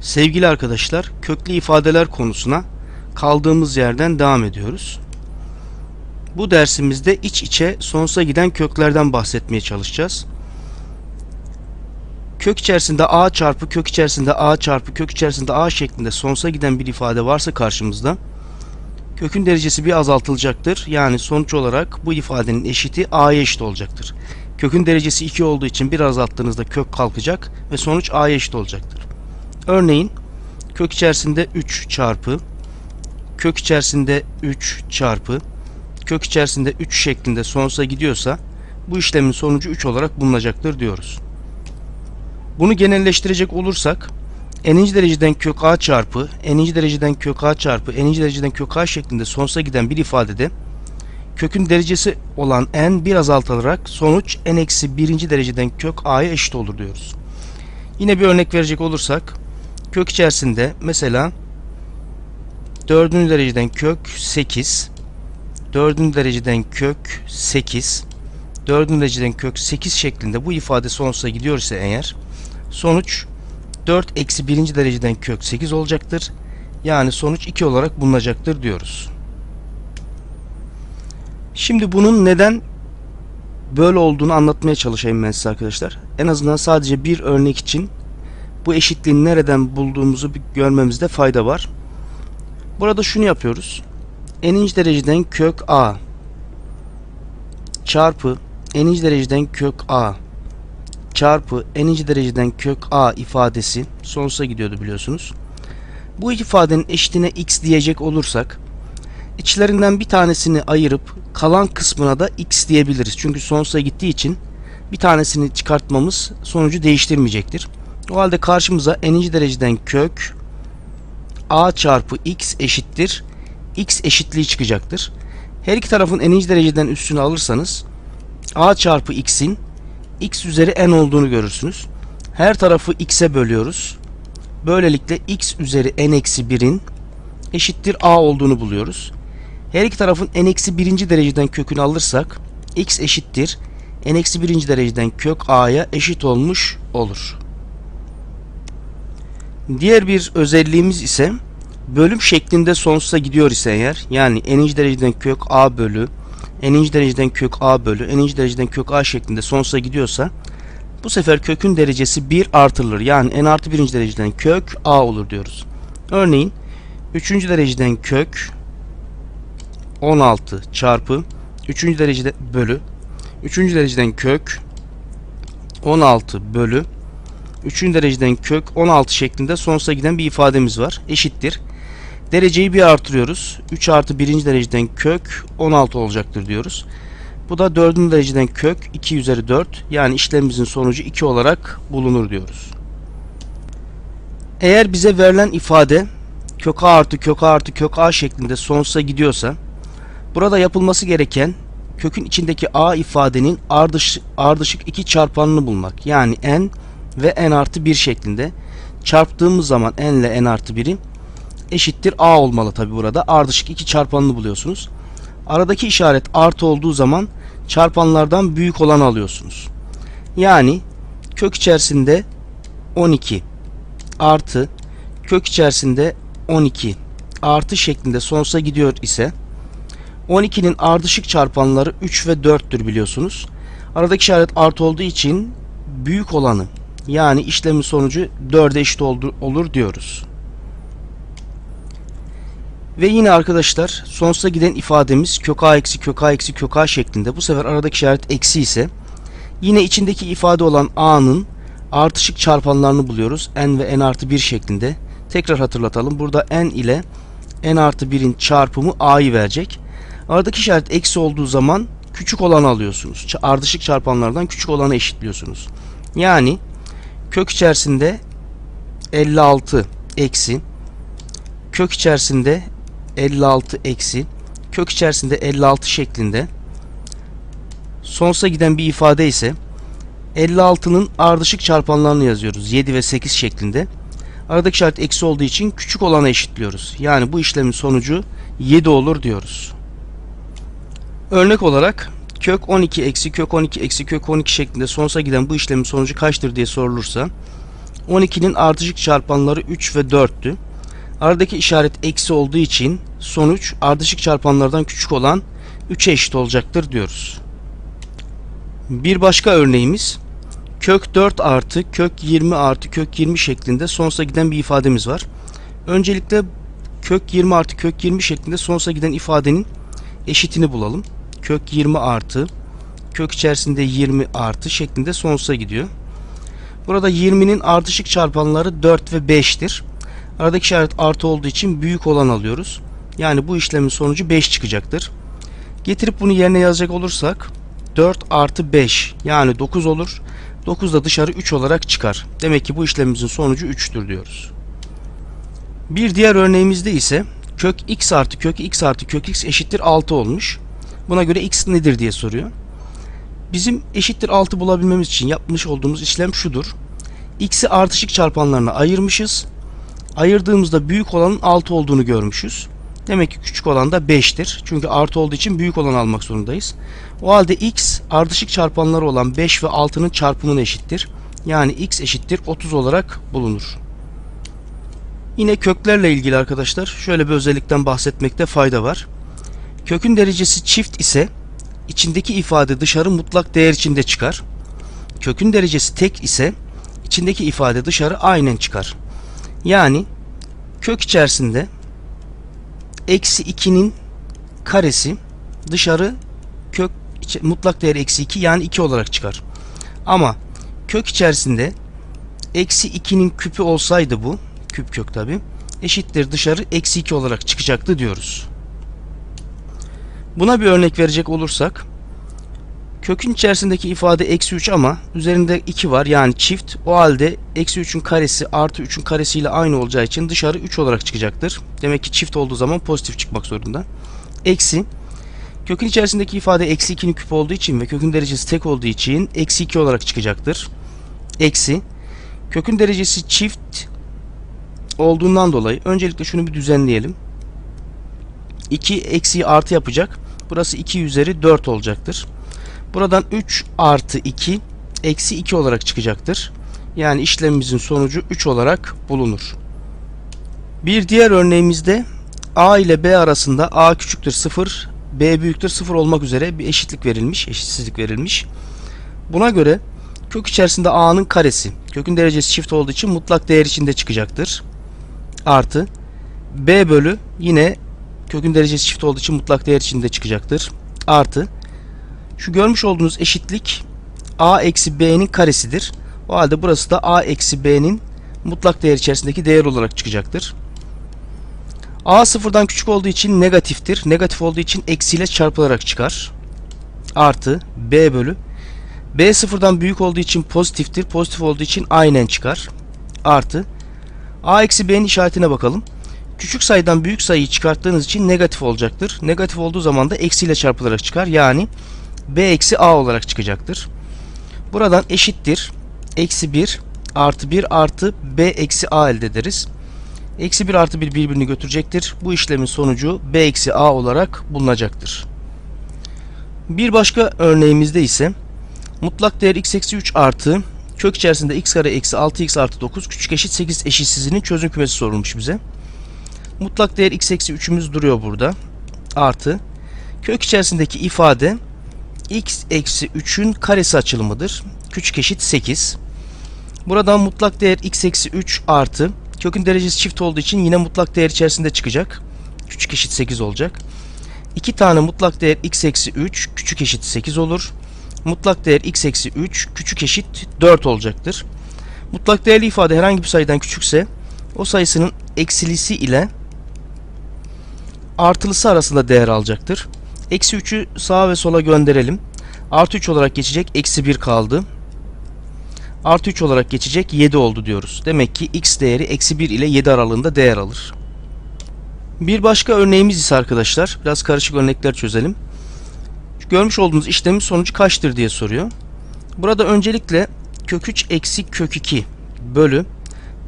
Sevgili arkadaşlar, köklü ifadeler konusuna kaldığımız yerden devam ediyoruz. Bu dersimizde iç içe sonsuza giden köklerden bahsetmeye çalışacağız. Kök içerisinde a çarpı kök içerisinde a çarpı kök içerisinde a şeklinde sonsuza giden bir ifade varsa karşımızda kökün derecesi bir azaltılacaktır. Yani sonuç olarak bu ifadenin eşiti a'ya eşit olacaktır. Kökün derecesi 2 olduğu için bir azalttığınızda kök kalkacak ve sonuç a'ya eşit olacaktır. Örneğin kök içerisinde 3 çarpı kök içerisinde 3 çarpı kök içerisinde 3 şeklinde sonsuza gidiyorsa bu işlemin sonucu 3 olarak bulunacaktır diyoruz. Bunu genelleştirecek olursak n'inci dereceden kök a çarpı n'inci dereceden kök a çarpı n'inci dereceden kök a şeklinde sonsuza giden bir ifadede kökün derecesi olan n bir azaltılarak sonuç n eksi birinci dereceden kök a'ya eşit olur diyoruz. Yine bir örnek verecek olursak kök içerisinde mesela 4. dereceden kök 8 4. dereceden kök 8 4. dereceden kök 8 şeklinde bu ifade sonsuza gidiyor ise eğer sonuç 4 eksi 1. dereceden kök 8 olacaktır. Yani sonuç 2 olarak bulunacaktır diyoruz. Şimdi bunun neden böyle olduğunu anlatmaya çalışayım ben size arkadaşlar. En azından sadece bir örnek için bu eşitliğin nereden bulduğumuzu bir görmemizde fayda var. Burada şunu yapıyoruz. n'inci dereceden kök a çarpı n'inci dereceden kök a çarpı n'inci dereceden kök a ifadesi sonsuza gidiyordu biliyorsunuz. Bu ifadenin eşitine x diyecek olursak içlerinden bir tanesini ayırıp kalan kısmına da x diyebiliriz. Çünkü sonsuza gittiği için bir tanesini çıkartmamız sonucu değiştirmeyecektir. O halde karşımıza n'inci dereceden kök a çarpı x eşittir x eşitliği çıkacaktır. Her iki tarafın n'inci dereceden üstünü alırsanız a çarpı x'in x üzeri n olduğunu görürsünüz. Her tarafı x'e bölüyoruz. Böylelikle x üzeri n eksi 1'in eşittir a olduğunu buluyoruz. Her iki tarafın n eksi birinci dereceden kökünü alırsak x eşittir n eksi birinci dereceden kök a'ya eşit olmuş olur. Diğer bir özelliğimiz ise bölüm şeklinde sonsuza gidiyor ise eğer yani n'inci dereceden kök a bölü n'inci dereceden kök a bölü n'inci dereceden kök a şeklinde sonsuza gidiyorsa bu sefer kökün derecesi 1 artırılır. Yani n artı birinci dereceden kök a olur diyoruz. Örneğin 3. dereceden kök 16 çarpı 3. derecede bölü 3. dereceden kök 16 bölü 3. dereceden kök 16 şeklinde sonsuza giden bir ifademiz var. Eşittir. Dereceyi bir artırıyoruz. 3 artı 1. dereceden kök 16 olacaktır diyoruz. Bu da 4. dereceden kök 2 üzeri 4 yani işlemimizin sonucu 2 olarak bulunur diyoruz. Eğer bize verilen ifade kök a artı kök a artı kök a şeklinde sonsuza gidiyorsa burada yapılması gereken kökün içindeki a ifadenin ardış, ardışık iki çarpanını bulmak. Yani n ve n artı 1 şeklinde çarptığımız zaman n ile n artı 1'i eşittir a olmalı tabi burada. Ardışık iki çarpanını buluyorsunuz. Aradaki işaret artı olduğu zaman çarpanlardan büyük olanı alıyorsunuz. Yani kök içerisinde 12 artı kök içerisinde 12 artı şeklinde sonsuza gidiyor ise 12'nin ardışık çarpanları 3 ve 4'tür biliyorsunuz. Aradaki işaret artı olduğu için büyük olanı yani işlemin sonucu 4'e eşit olur diyoruz. Ve yine arkadaşlar sonsuza giden ifademiz kök a eksi kök a eksi kök a şeklinde. Bu sefer aradaki işaret eksi ise yine içindeki ifade olan a'nın artışık çarpanlarını buluyoruz. n ve n artı 1 şeklinde. Tekrar hatırlatalım. Burada n ile n artı 1'in çarpımı a'yı verecek. Aradaki işaret eksi olduğu zaman küçük olanı alıyorsunuz. Ardışık çarpanlardan küçük olanı eşitliyorsunuz. Yani kök içerisinde 56 eksi kök içerisinde 56 eksi kök içerisinde 56 şeklinde sonsuza giden bir ifade ise 56'nın ardışık çarpanlarını yazıyoruz. 7 ve 8 şeklinde. Aradaki işaret eksi olduğu için küçük olana eşitliyoruz. Yani bu işlemin sonucu 7 olur diyoruz. Örnek olarak kök 12 eksi kök 12 eksi kök 12 şeklinde sonsuza giden bu işlemin sonucu kaçtır diye sorulursa 12'nin ardışık çarpanları 3 ve 4'tü. Aradaki işaret eksi olduğu için sonuç ardışık çarpanlardan küçük olan 3'e eşit olacaktır diyoruz. Bir başka örneğimiz kök 4 artı kök 20 artı kök 20 şeklinde sonsuza giden bir ifademiz var. Öncelikle kök 20 artı kök 20 şeklinde sonsuza giden ifadenin eşitini bulalım. Kök 20 artı kök içerisinde 20 artı şeklinde sonsuza gidiyor. Burada 20'nin ardışık çarpanları 4 ve 5'tir. Aradaki işaret artı olduğu için büyük olan alıyoruz. Yani bu işlemin sonucu 5 çıkacaktır. Getirip bunu yerine yazacak olursak 4 artı 5 yani 9 olur. 9 da dışarı 3 olarak çıkar. Demek ki bu işlemimizin sonucu 3'tür diyoruz. Bir diğer örneğimizde ise kök x artı kök x artı kök x eşittir 6 olmuş. Buna göre x nedir diye soruyor. Bizim eşittir 6 bulabilmemiz için yapmış olduğumuz işlem şudur. x'i ardışık çarpanlarına ayırmışız. Ayırdığımızda büyük olanın 6 olduğunu görmüşüz. Demek ki küçük olan da 5'tir. Çünkü artı olduğu için büyük olanı almak zorundayız. O halde x ardışık çarpanları olan 5 ve 6'nın çarpımına eşittir. Yani x eşittir 30 olarak bulunur. Yine köklerle ilgili arkadaşlar şöyle bir özellikten bahsetmekte fayda var. Kökün derecesi çift ise içindeki ifade dışarı mutlak değer içinde çıkar. Kökün derecesi tek ise içindeki ifade dışarı aynen çıkar. Yani kök içerisinde eksi 2'nin karesi dışarı kök mutlak değer eksi 2 yani 2 olarak çıkar. Ama kök içerisinde eksi 2'nin küpü olsaydı bu küp kök tabi eşittir dışarı eksi 2 olarak çıkacaktı diyoruz. Buna bir örnek verecek olursak kökün içerisindeki ifade eksi 3 ama üzerinde 2 var yani çift o halde eksi 3'ün karesi artı 3'ün karesiyle aynı olacağı için dışarı 3 olarak çıkacaktır. Demek ki çift olduğu zaman pozitif çıkmak zorunda. Eksi kökün içerisindeki ifade eksi 2'nin küp olduğu için ve kökün derecesi tek olduğu için eksi 2 olarak çıkacaktır. Eksi kökün derecesi çift olduğundan dolayı öncelikle şunu bir düzenleyelim. 2 eksiyi artı yapacak. Burası 2 üzeri 4 olacaktır. Buradan 3 artı 2 eksi 2 olarak çıkacaktır. Yani işlemimizin sonucu 3 olarak bulunur. Bir diğer örneğimizde A ile B arasında A küçüktür 0, B büyüktür 0 olmak üzere bir eşitlik verilmiş, eşitsizlik verilmiş. Buna göre kök içerisinde A'nın karesi, kökün derecesi çift olduğu için mutlak değer içinde çıkacaktır. Artı B bölü yine kökün derecesi çift olduğu için mutlak değer içinde çıkacaktır. Artı şu görmüş olduğunuz eşitlik a eksi b'nin karesidir. O halde burası da a eksi b'nin mutlak değer içerisindeki değer olarak çıkacaktır. a sıfırdan küçük olduğu için negatiftir. Negatif olduğu için eksiyle çarpılarak çıkar. Artı b bölü b sıfırdan büyük olduğu için pozitiftir. Pozitif olduğu için aynen çıkar. Artı a eksi b'nin işaretine bakalım. Küçük sayıdan büyük sayıyı çıkarttığınız için negatif olacaktır. Negatif olduğu zaman da eksiyle çarpılarak çıkar. Yani b eksi a olarak çıkacaktır. Buradan eşittir. Eksi 1 artı 1 artı b eksi a elde ederiz. Eksi 1 artı 1 birbirini götürecektir. Bu işlemin sonucu b eksi a olarak bulunacaktır. Bir başka örneğimizde ise mutlak değer x eksi 3 artı kök içerisinde x kare eksi 6x artı 9 küçük eşit 8 eşitsizliğinin çözüm kümesi sorulmuş bize. Mutlak değer x eksi 3'ümüz duruyor burada. Artı kök içerisindeki ifade x eksi 3'ün karesi açılımıdır. Küçük eşit 8. Buradan mutlak değer x eksi 3 artı kökün derecesi çift olduğu için yine mutlak değer içerisinde çıkacak. Küçük eşit 8 olacak. 2 tane mutlak değer x eksi 3 küçük eşit 8 olur. Mutlak değer x eksi 3 küçük eşit 4 olacaktır. Mutlak değerli ifade herhangi bir sayıdan küçükse o sayısının eksilisi ile artılısı arasında değer alacaktır. Eksi 3'ü sağa ve sola gönderelim. Artı 3 olarak geçecek. Eksi 1 kaldı. Artı 3 olarak geçecek. 7 oldu diyoruz. Demek ki x değeri eksi 1 ile 7 aralığında değer alır. Bir başka örneğimiz ise arkadaşlar. Biraz karışık örnekler çözelim. Görmüş olduğunuz işlemin sonucu kaçtır diye soruyor. Burada öncelikle kök 3 eksi kök 2 bölü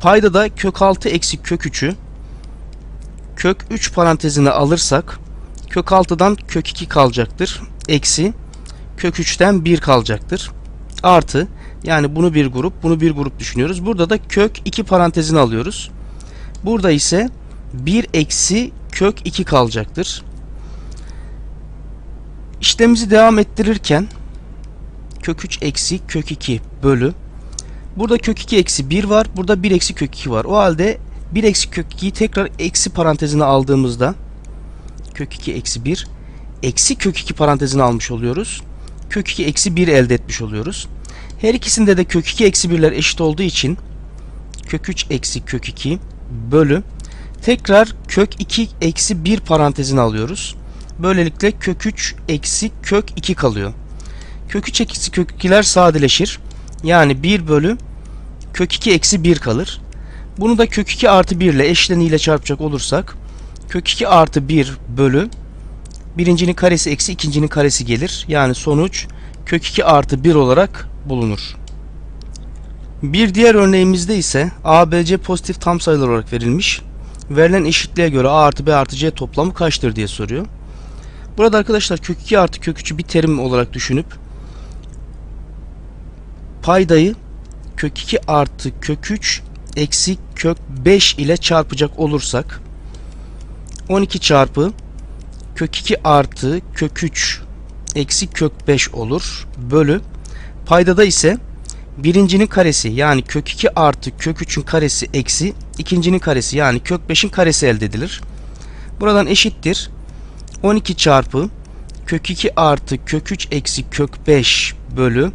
payda da kök 6 eksi kök 3'ü kök 3 parantezine alırsak kök 6'dan kök 2 kalacaktır. Eksi kök 3'ten 1 kalacaktır. Artı Yani bunu bir grup, bunu bir grup düşünüyoruz. Burada da kök 2 parantezini alıyoruz. Burada ise 1 eksi kök 2 kalacaktır. İşlemimizi devam ettirirken kök 3 eksi kök 2 bölü. Burada kök 2 eksi 1 var. Burada 1 eksi kök 2 var. O halde 1 eksi kök 2'yi tekrar eksi parantezine aldığımızda kök 2 eksi 1 eksi kök 2 parantezine almış oluyoruz. Kök 2 eksi 1 elde etmiş oluyoruz. Her ikisinde de kök 2 eksi 1'ler eşit olduğu için kök 3 eksi kök 2 bölü tekrar kök 2 eksi 1 parantezine alıyoruz. Böylelikle kök 3 eksi kök 2 kalıyor. Kök 3 eksi kök 2'ler sadeleşir. Yani 1 bölü kök 2 eksi 1 kalır. Bunu da kök 2 artı 1 ile eşleniyle çarpacak olursak kök 2 artı 1 bölü birincinin karesi eksi ikincinin karesi gelir. Yani sonuç kök 2 artı 1 olarak bulunur. Bir diğer örneğimizde ise A, B, C pozitif tam sayılar olarak verilmiş. Verilen eşitliğe göre A artı B artı C toplamı kaçtır diye soruyor. Burada arkadaşlar kök 2 artı kök 3'ü bir terim olarak düşünüp paydayı kök 2 artı kök 3 eksi kök 5 ile çarpacak olursak 12 çarpı kök 2 artı kök 3 eksi kök 5 olur. Bölü paydada ise birincinin karesi yani kök 2 artı kök 3'ün karesi eksi ikincinin karesi yani kök 5'in karesi elde edilir. Buradan eşittir. 12 çarpı kök 2 artı kök 3 eksi kök 5 bölü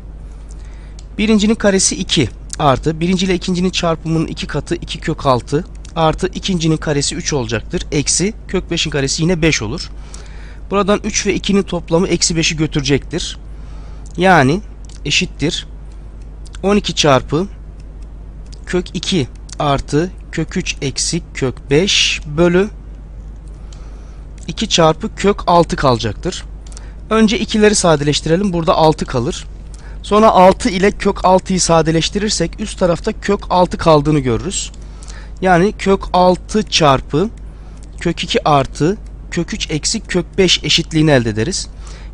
birincinin karesi 2 artı birinci ile ikincinin çarpımının 2 katı 2 kök 6 artı ikincinin karesi 3 olacaktır. Eksi kök 5'in karesi yine 5 olur. Buradan 3 ve 2'nin toplamı eksi 5'i götürecektir. Yani eşittir. 12 çarpı kök 2 artı kök 3 eksi kök 5 bölü 2 çarpı kök 6 kalacaktır. Önce ikileri sadeleştirelim. Burada 6 kalır. Sonra 6 ile kök 6'yı sadeleştirirsek üst tarafta kök 6 kaldığını görürüz. Yani kök 6 çarpı kök 2 artı kök 3 eksi kök 5 eşitliğini elde ederiz.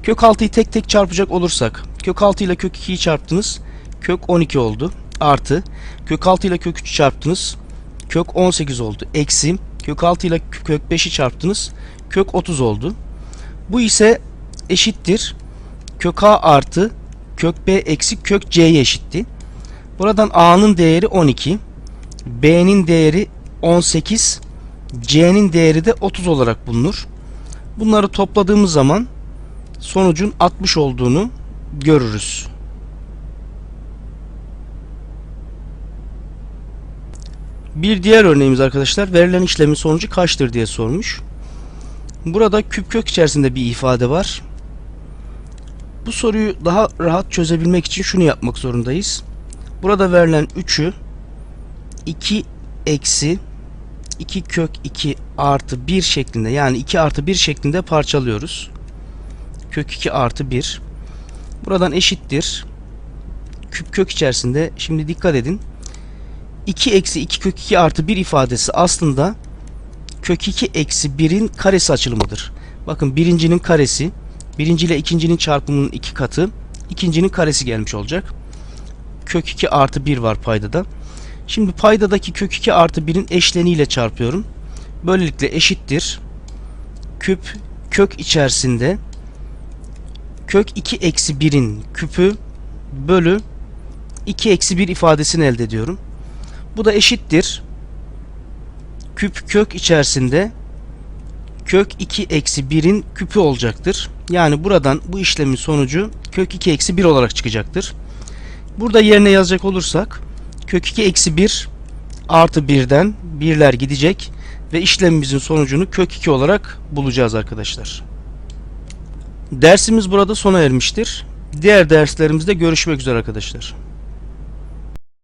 Kök 6'yı tek tek çarpacak olursak kök 6 ile kök 2'yi çarptınız. Kök 12 oldu. Artı kök 6 ile kök 3'ü çarptınız. Kök 18 oldu. Eksi kök 6 ile kök 5'i çarptınız. Kök 30 oldu. Bu ise eşittir. Kök a artı kök b eksi kök c'ye eşitti. Buradan a'nın değeri 12. b'nin değeri 18. c'nin değeri de 30 olarak bulunur. Bunları topladığımız zaman sonucun 60 olduğunu görürüz. Bir diğer örneğimiz arkadaşlar verilen işlemin sonucu kaçtır diye sormuş. Burada küp kök içerisinde bir ifade var. Bu soruyu daha rahat çözebilmek için şunu yapmak zorundayız. Burada verilen 3'ü 2 eksi 2 kök 2 artı 1 şeklinde yani 2 artı 1 şeklinde parçalıyoruz. Kök 2 artı 1. Buradan eşittir. Küp kök içerisinde şimdi dikkat edin. 2 eksi 2 kök 2 artı 1 ifadesi aslında kök 2 eksi 1'in karesi açılımıdır. Bakın birincinin karesi birinci ile ikincinin çarpımının iki katı ikincinin karesi gelmiş olacak. Kök 2 artı 1 var paydada. Şimdi paydadaki kök 2 artı 1'in eşleniyle çarpıyorum. Böylelikle eşittir. Küp kök içerisinde kök 2 eksi 1'in küpü bölü 2 eksi 1 ifadesini elde ediyorum. Bu da eşittir. Küp kök içerisinde kök 2 eksi 1'in küpü olacaktır. Yani buradan bu işlemin sonucu kök 2 eksi 1 olarak çıkacaktır. Burada yerine yazacak olursak kök 2 eksi 1 artı 1'den birler gidecek ve işlemimizin sonucunu kök 2 olarak bulacağız arkadaşlar. Dersimiz burada sona ermiştir. Diğer derslerimizde görüşmek üzere arkadaşlar.